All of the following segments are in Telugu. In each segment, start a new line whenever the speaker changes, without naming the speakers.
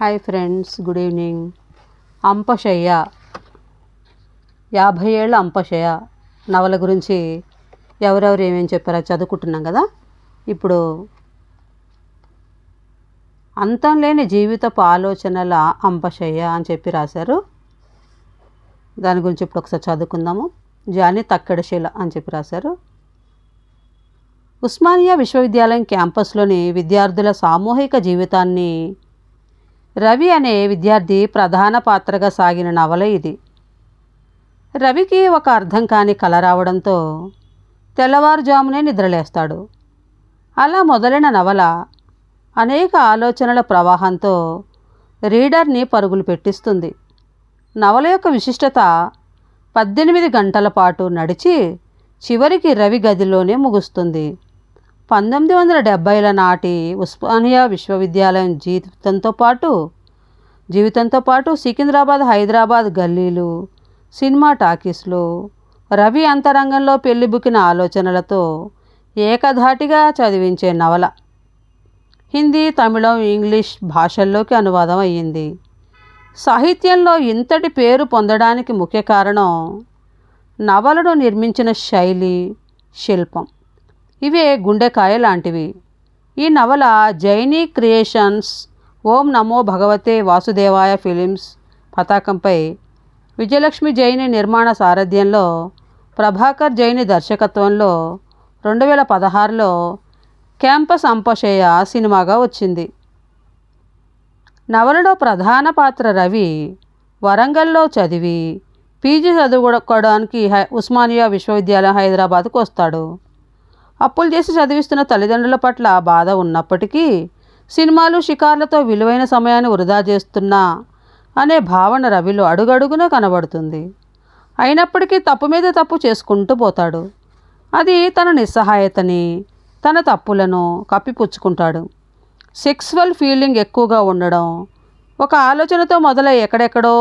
Hi friends good evening Ampashayya. యాభై ఏళ్ళ అంపశయ్య. నవల గురించి ఎవరెవరు ఏమేమి చెప్పారో చదువుకుంటున్నాం కదా? ఇప్పుడు అంతం లేని జీవితపు ఆలోచనల అంపశయ్య అని చెప్పి రాశారు. దాని గురించి ఇప్పుడు ఒకసారి చదువుకుందాము. జాని తక్కడశీల అని చెప్పి రాశారు. ఉస్మానియా విశ్వవిద్యాలయం క్యాంపస్లోని విద్యార్థుల సామూహిక జీవితాన్ని రవి అనే విద్యార్థి ప్రధాన పాత్రగా సాగిన నవల ఇది. రవికి ఒక అర్థం కాని కల రావడంతో తెల్లవారుజామునే నిద్రలేస్తాడు. అలా మొదలైన నవల అనేక ఆలోచనల ప్రవాహంతో రీడర్ని పరుగులు పెట్టిస్తుంది. నవల యొక్క విశిష్టత పద్దెనిమిది గంటల పాటు నడిచి చివరికి రవి గదిలోనే ముగుస్తుంది. పంతొమ్మిది వందల డెబ్భైల నాటి ఉస్మానియా విశ్వవిద్యాలయం జీవితంతో పాటు జీవితంతో పాటు సికింద్రాబాద్ హైదరాబాద్ గల్లీలు సినిమా టాకీస్లు రవి అంతరంగంలో పెళ్ళిబుకిన ఆలోచనలతో ఏకధాటిగా చదివించే నవల. హిందీ తమిళం ఇంగ్లీష్ భాషల్లోకి అనువాదం అయ్యింది. సాహిత్యంలో ఇంతటి పేరు పొందడానికి ముఖ్య కారణం నవలను నిర్మించిన శైలి శిల్పం. ఇవే గుండెకాయ లాంటివి. ఈ నవల జైనీ క్రియేషన్స్ ఓం నమో భగవతే వాసుదేవాయ ఫిలిమ్స్ పతాకంపై విజయలక్ష్మి జైని నిర్మాణ సారథ్యంలో ప్రభాకర్ జైని దర్శకత్వంలో రెండు వేల పదహారులో క్యాంపస్ అంపశయ సినిమాగా వచ్చింది. నవలలో ప్రధాన పాత్ర రవి వరంగల్లో చదివి పీజీ చదువుకోవడానికి హై ఉస్మానియా విశ్వవిద్యాలయం హైదరాబాద్కు వస్తాడు. అప్పులు చేసి చదివిస్తున్న తల్లిదండ్రుల పట్ల బాధ ఉన్నప్పటికీ సినిమాలు షికార్లతో విలువైన సమయాన్ని వృధా చేస్తున్నా అనే భావన రవిలో అడుగడుగున కనబడుతుంది. అయినప్పటికీ తప్పు మీద తప్పు చేసుకుంటూ పోతాడు. అది తన నిస్సహాయతని తన తప్పులను కప్పిపుచ్చుకుంటాడు. సెక్స్వల్ ఫీలింగ్ ఎక్కువగా ఉండడం ఒక ఆలోచనతో మొదలై ఎక్కడెక్కడో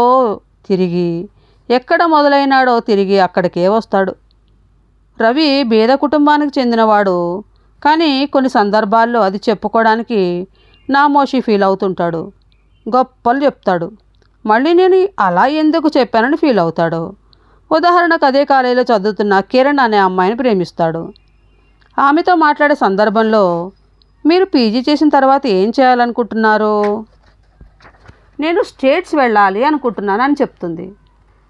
తిరిగి ఎక్కడ మొదలైనాడో తిరిగి అక్కడికే వస్తాడు. రవి బీద కుటుంబానికి చెందినవాడు. కానీ కొన్ని సందర్భాల్లో అది చెప్పుకోవడానికి నామోషి ఫీల్ అవుతుంటాడు. గొప్పలు చెప్తాడు. మళ్ళీ నేను అలా ఎందుకు చెప్పానని ఫీల్ అవుతాడు. ఉదాహరణకు అదే కాలేజీలో చదువుతున్న కిరణ్ అనే అమ్మాయిని ప్రేమిస్తాడు. ఆమెతో మాట్లాడే సందర్భంలో మీరు పీజీ చేసిన తర్వాత ఏం చేయాలనుకుంటున్నారు? నేను స్టేట్స్ వెళ్ళాలి అనుకుంటున్నాను అని చెప్తుంది.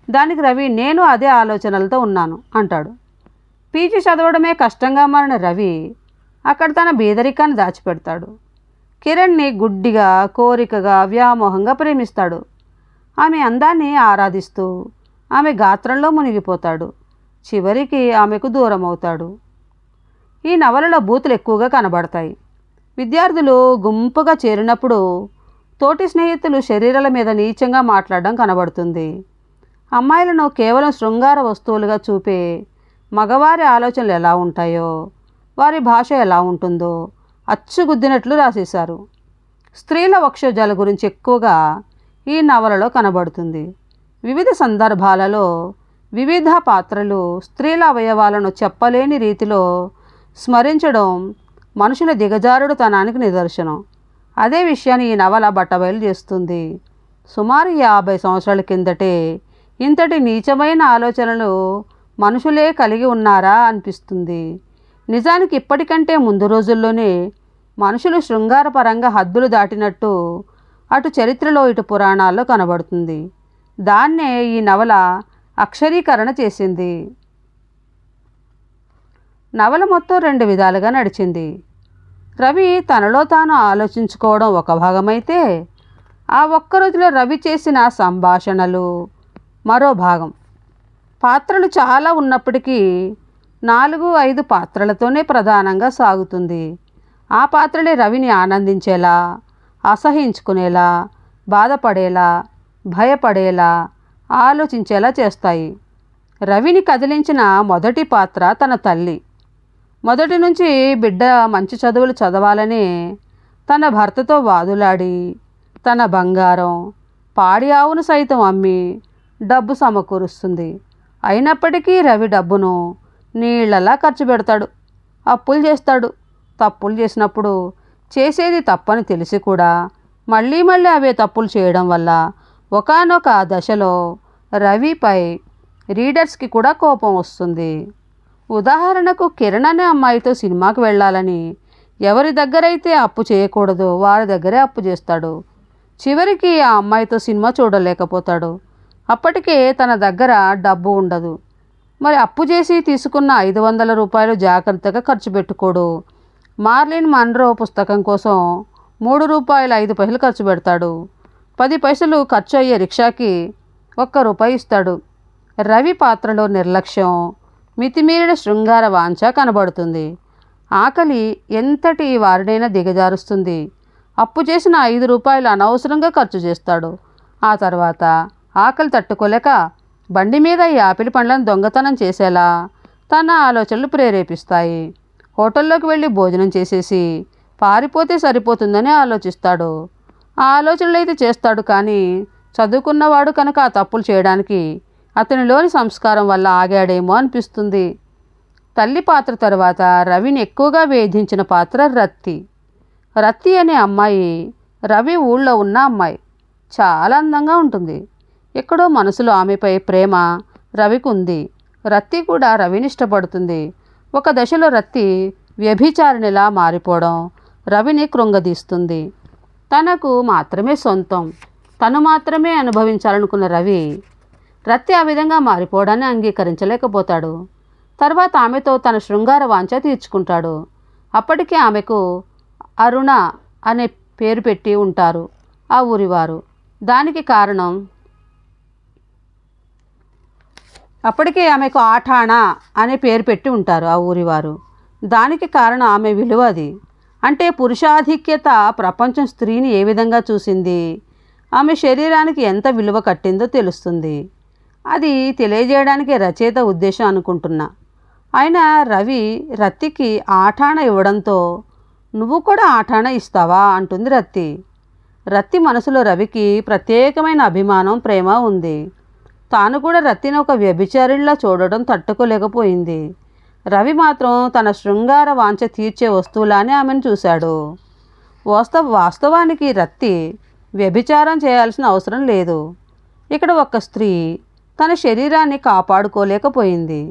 దానికి రవి నేను అదే ఆలోచనలతో ఉన్నాను అంటాడు. పీజీ చదవడమే కష్టంగా మారిన రవి అక్కడ తన బీదరికాన్ని దాచిపెడతాడు. కిరణ్ని గుడ్డిగా కోరికగా వ్యామోహంగా ప్రేమిస్తాడు. ఆమె అందాన్ని ఆరాధిస్తూ ఆమె గాత్రంలో మునిగిపోతాడు. చివరికి ఆమెకు దూరం అవుతాడు ఈ నవలలో బూతులు ఎక్కువగా కనబడతాయి. విద్యార్థులు గుంపుగా చేరినప్పుడు తోటి స్నేహితులు శరీరాల మీద నీచంగా మాట్లాడడం కనబడుతుంది. అమ్మాయిలను కేవలం శృంగార వస్తువులుగా చూపే మగవారి ఆలోచనలు ఎలా ఉంటాయో వారి భాష ఎలా ఉంటుందో అచ్చుగుద్దినట్లు రాసేశారు. స్త్రీల వక్షోజాల గురించి ఎక్కువగా ఈ నవలలో కనబడుతుంది. వివిధ సందర్భాలలో వివిధ పాత్రలు స్త్రీల అవయవాలను చెప్పలేని రీతిలో స్మరించడం మనుషుల దిగజారుడుతనానికి నిదర్శనం. అదే విషయాన్ని ఈ నవల బట్టబయలు చేస్తుంది. సుమారు యాభై సంవత్సరాల కిందటే ఇంతటి నీచమైన ఆలోచనలు మనుషులే కలిగి ఉన్నారా అనిపిస్తుంది. నిజానికి ఇప్పటికంటే ముందు రోజుల్లోనే మనుషులు శృంగారపరంగా హద్దులు దాటినట్టు అటు చరిత్రలో ఇటు పురాణాల్లో కనబడుతుంది. దాన్నే ఈ నవల అక్షరీకరణ చేసింది. నవల మొత్తం రెండు విధాలుగా నడిచింది. రవి తనలో తాను ఆలోచించుకోవడం ఒక భాగమైతే ఆ ఒక్క రోజులో రవి చేసిన సంభాషణలు మరో భాగం. పాత్రలు చాలా ఉన్నప్పటికీ నాలుగు ఐదు పాత్రలతోనే ప్రధానంగా సాగుతుంది. ఆ పాత్రలే రవిని ఆనందించేలా అసహించుకునేలా బాధపడేలా భయపడేలా ఆలోచించేలా చేస్తాయి. రవిని కదిలించిన మొదటి పాత్ర తన తల్లి. మొదటి నుంచి బిడ్డ మంచి చదువులు చదవాలని తన భర్తతో వాదులాడి తన బంగారం పాడి ఆవును సైతం అమ్మి డబ్బు సమకూరుస్తుంది. అయినప్పటికీ రవి డబ్బును నీళ్ళలా ఖర్చు పెడతాడు. అప్పులు చేస్తాడు. తప్పులు చేసినప్పుడు చేసేది తప్పని తెలిసి కూడా మళ్ళీ మళ్ళీ అవే తప్పులు చేయడం వల్ల ఒకానొక దశలో రవిపై రీడర్స్కి కూడా కోపం వస్తుంది. ఉదాహరణకు కిరణ్ అనే అమ్మాయితో సినిమాకి వెళ్ళాలని ఎవరి దగ్గరైతే అప్పు చేయకూడదో వారి దగ్గరే అప్పు చేస్తాడు. చివరికి ఆ అమ్మాయితో సినిమా చూడలేకపోతాడు. అప్పటికే తన దగ్గర డబ్బు ఉండదు. మరి అప్పు చేసి తీసుకున్న ఐదు వందల రూపాయలు జాగ్రత్తగా ఖర్చు పెట్టుకోడు. మార్లిన్ మన్రో పుస్తకం కోసం మూడు రూపాయలు ఐదు పైసలు ఖర్చు పెడతాడు. పది పైసలు ఖర్చు అయ్యే రిక్షాకి ఒక్క రూపాయి ఇస్తాడు. రవి పాత్రలో నిర్లక్ష్యం మితిమీరిన శృంగార వాంఛ కనబడుతుంది. ఆకలి ఎంతటి వారినైనా దిగజారుస్తుంది. అప్పు చేసిన ఐదు రూపాయలు అనవసరంగా ఖర్చు చేస్తాడు. ఆ తర్వాత ఆకలి తట్టుకోలేక బండి మీద ఈ ఆపిల్ పండ్లను దొంగతనం చేసేలా తన ఆలోచనలు ప్రేరేపిస్తాయి. హోటల్లోకి వెళ్ళి భోజనం చేసేసి పారిపోతే సరిపోతుందని ఆలోచిస్తాడు. ఆ ఆలోచనలు అయితే చేస్తాడు కానీ చదువుకున్నవాడు కనుక ఆ తప్పులు చేయడానికి అతనిలోని సంస్కారం వల్ల ఆగాడేమో అనిపిస్తుంది. తల్లి పాత్ర తర్వాత రవిని ఎక్కువగా వేధించిన పాత్ర రత్తి. రత్తి అనే అమ్మాయి రవి ఊళ్ళో ఉన్న అమ్మాయి. చాలా అందంగా ఉంటుంది. ఎక్కడో మనసులో ఆమెపై ప్రేమ రవికి ఉంది రత్తి కూడా రవిని ఇష్టపడుతుంది ఒక దశలో రత్తి వ్యభిచారిణిలా మారిపోవడం రవిని కృంగదీస్తుంది. తనకు మాత్రమే సొంతం. తను మాత్రమే అనుభవించాలనుకున్న రవి రత్తి ఆ విధంగా మారిపోవడాన్ని అంగీకరించలేకపోతాడు. తర్వాత ఆమెతో తన శృంగార వాంఛ తీర్చుకుంటాడు. అప్పటికే ఆమెకు అరుణ అనే పేరు పెట్టి ఉంటారు ఆ ఊరివారు. దానికి కారణం అప్పటికే ఆమెకు ఆఠాణా అనే పేరు పెట్టి ఉంటారు ఆ ఊరివారు. దానికి కారణం ఆమె విలువ అది. అంటే పురుషాధిక్యత ప్రపంచం స్త్రీని ఏ విధంగా చూసింది? ఆమె శరీరానికి ఎంత విలువ కట్టిందో తెలుస్తుంది. అది తెలియజేయడానికి రచయిత ఉద్దేశం అనుకుంటున్నా. ఆయన రవి రత్తికి ఆఠాణ ఇవ్వడంతో నువ్వు కూడా ఆఠాణ ఇస్తావా? అంటుంది రత్తి. రత్తి మనసులో రవికి ప్రత్యేకమైన అభిమానం ప్రేమ ఉంది. తాను కూడా రత్తిని ఒక వ్యభిచారిలా చూడడం తట్టుకోలేకపోయింది. రవి మాత్రం తన శృంగార వాంఛ తీర్చే వస్తువులానే ఆమెను చూశాడు. వాస్తవ వాస్తవానికి రత్తి వ్యభిచారం చేయాల్సిన అవసరం లేదు. ఇక్కడ ఒక స్త్రీ తన శరీరాన్ని కాపాడుకోలేకపోయింది.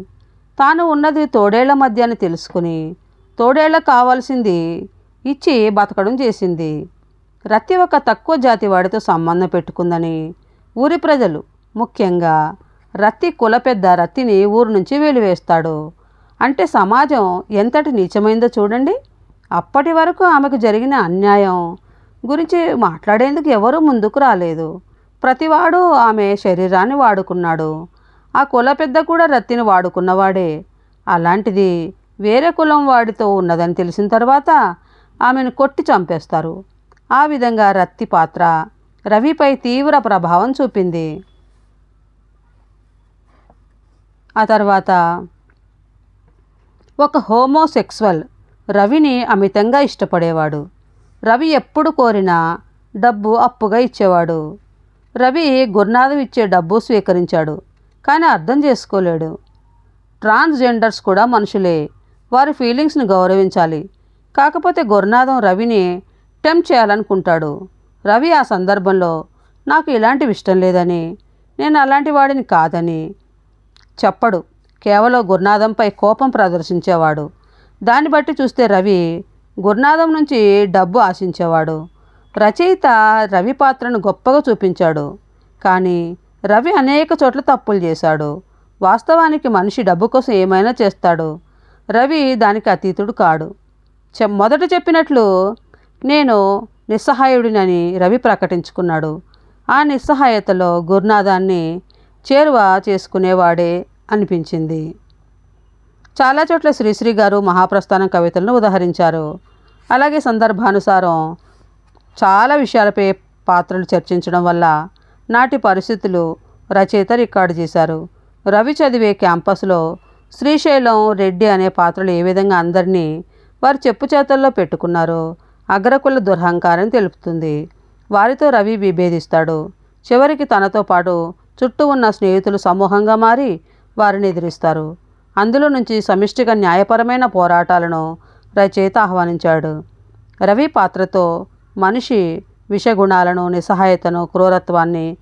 తాను ఉన్నది తోడేళ్ళ మధ్య అని తెలుసుకుని తోడేళ్ళకు కావాల్సింది ఇచ్చి బతకడం చేసింది. రత్తి ఒక తక్కువ జాతి వాడితో సంబంధం పెట్టుకుందని ఊరి ప్రజలు ముఖ్యంగా రత్తి కుల పెద్ద రత్తిని ఊరు నుంచి వెలివేస్తాడు. అంటే సమాజం ఎంతటి నీచమైందో చూడండి. అప్పటి వరకు ఆమెకు జరిగిన అన్యాయం గురించి మాట్లాడేందుకు ఎవరూ ముందుకు రాలేదు. ప్రతివాడు ఆమె శరీరాన్ని వాడుకున్నాడు. ఆ కుల పెద్ద కూడా రత్తిని వాడుకున్నవాడే. అలాంటిది వేరే కులం వాడితో ఉన్నదని తెలిసిన తర్వాత ఆమెను కొట్టి చంపేస్తారు. ఆ విధంగా రత్తి పాత్ర రవిపై తీవ్ర ప్రభావం చూపింది. ఆ తర్వాత ఒక హోమోసెక్సువల్ రవిని అమితంగా ఇష్టపడేవాడు. రవి ఎప్పుడు కోరినా డబ్బు అప్పుగా ఇచ్చేవాడు. రవి గురునాథం ఇచ్చే డబ్బు స్వీకరించాడు కానీ అర్థం చేసుకోలేడు. ట్రాన్స్జెండర్స్ కూడా మనుషులే వారి ఫీలింగ్స్ని గౌరవించాలి. కాకపోతే గురునాథం రవిని టెంప్ట్ చేయాలనుకుంటాడు. రవి ఆ సందర్భంలో నాకు ఇలాంటివి ఇష్టం లేదని నేను అలాంటి వాడిని కాదని చెప్పడు. కేవలం గురునాథంపై కోపం ప్రదర్శించేవాడు. దాన్ని బట్టి చూస్తే రవి గురునాథం నుంచి డబ్బు ఆశించేవాడు. రచయిత రవి పాత్రను గొప్పగా చూపించాడు. కానీ రవి అనేక చోట్ల తప్పులు చేశాడు. వాస్తవానికి మనిషి డబ్బు కోసం ఏమైనా చేస్తాడు. రవి దానికి అతీతుడు కాడు. చె మొదట చెప్పినట్లు నేను నిస్సహాయుడినని రవి ప్రకటించుకున్నాడు. ఆ నిస్సహాయతలో గురునాథాన్ని చేరువ చేసుకునేవాడే అనిపించింది. చాలా చోట్ల శ్రీశ్రీ గారు మహాప్రస్థానం కవితలను ఉదహరించారు. అలాగే సందర్భానుసారం చాలా విషయాలపై పాత్రలు చర్చించడం వల్ల నాటి పరిస్థితులు రచయిత రికార్డు చేశారు. రవి చదివే క్యాంపస్లో శ్రీశైలం రెడ్డి అనే పాత్రలు ఏ విధంగా అందరినీ వారి చెప్పు చేతల్లో పెట్టుకున్నారో అగ్రకుల దుర్హంకారం తెలుపుతుంది. వారితో రవి విభేదిస్తాడు. చివరికి తనతో పాటు చుట్టూ ఉన్న స్నేహితులు సమూహంగా మారి వారిని ఎదిరిస్తారు. అందులో నుంచి సమిష్టిగా న్యాయపరమైన పోరాటాలను రచయిత ఆహ్వానించాడు. రవి పాత్రతో మనిషి విషగుణాలను నిస్సహాయతను క్రూరత్వాన్ని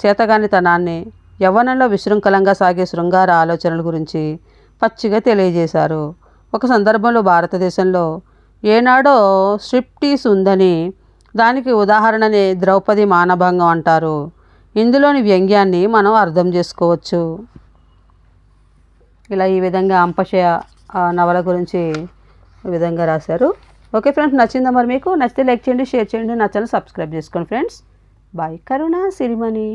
చేతగానితనాన్ని యవ్వనంలో విశృంఖలంగా సాగే శృంగార ఆలోచనల గురించి పచ్చిగా తెలియజేశారు. ఒక సందర్భంలో భారతదేశంలో ఏనాడో స్ట్రిప్టీస్ ఉందని దానికి ఉదాహరణని ద్రౌపది మానభంగం అంటారు. ఇందులోని వ్యంగ్యాన్ని మనం అర్థం చేసుకోవచ్చు. ఇలా ఈ విధంగా అంపశయ నవల గురించి విధంగా రాశారు. ఓకే ఫ్రెండ్స్ నచ్చిందా మరి మీకు? నచ్చితే లైక్ చేయండి షేర్ చేయండి నచ్చని సబ్స్క్రైబ్ చేసుకోండి ఫ్రెండ్స్. బాయ్ కరుణ సిరిమణి.